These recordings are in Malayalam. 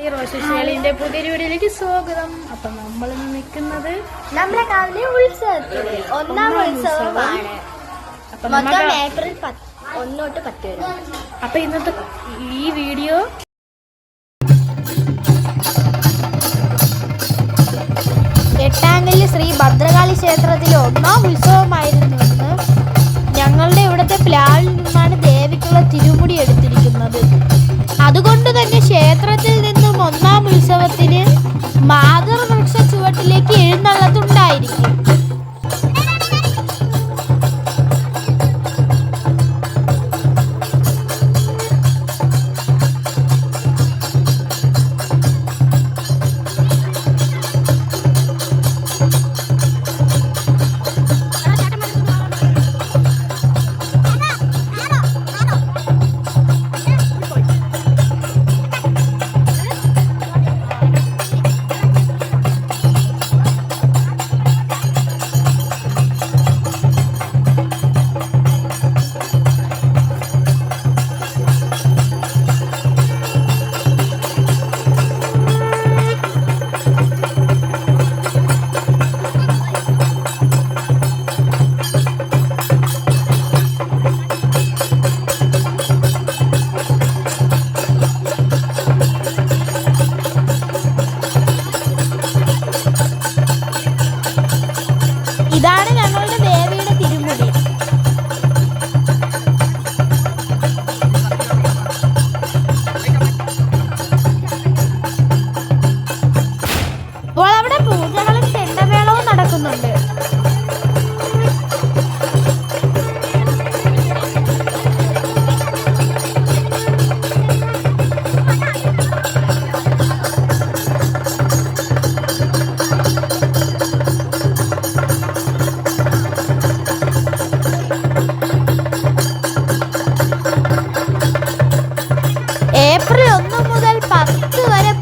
ഈ റോഷേലിന്റെ പുതിയ വീഡിയോയിലേക്ക് സ്വാഗതം. അപ്പൊ നമ്മൾ നിൽക്കുന്നത് നമ്മുടെ കാവിലെ ഉത്സവത്തിൽ ഒന്നാം ഉത്സവമാണ്. അപ്പൊ മൊത്തം നമുക്ക് ഏപ്രിൽ ഒന്നോട്ട് പത്ത് വരെ. അപ്പൊ ഇന്നത്തെ ഈ വീഡിയോ എട്ടാങ്കൽ ശ്രീ ഭദ്രകാളി ക്ഷേത്രത്തിലെ ഒന്നാം ഉത്സവമായിരുന്നു എന്ന് ഞങ്ങളുടെ ഇവിടുത്തെ പ്ലാനിൽ നിന്നാണ് ദേവിക്കുള്ള തിരുമുടി എടുത്തിരിക്കുന്നത്. അതുകൊണ്ട് തന്നെ ക്ഷേത്രത്തിൽ Amado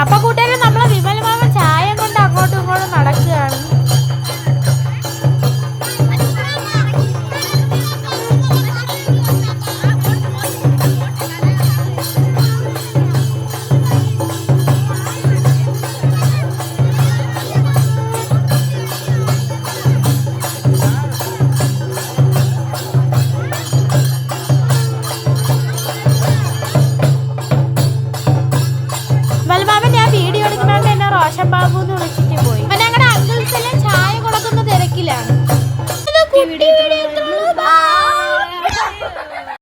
അപ്പൊ കൂട്ടുകാരെ നമ്മളെ വിമൽ മാമ ചായ കൊണ്ട് അങ്ങോട്ടും ഇങ്ങോട്ടും നടക്കുകയാണ്.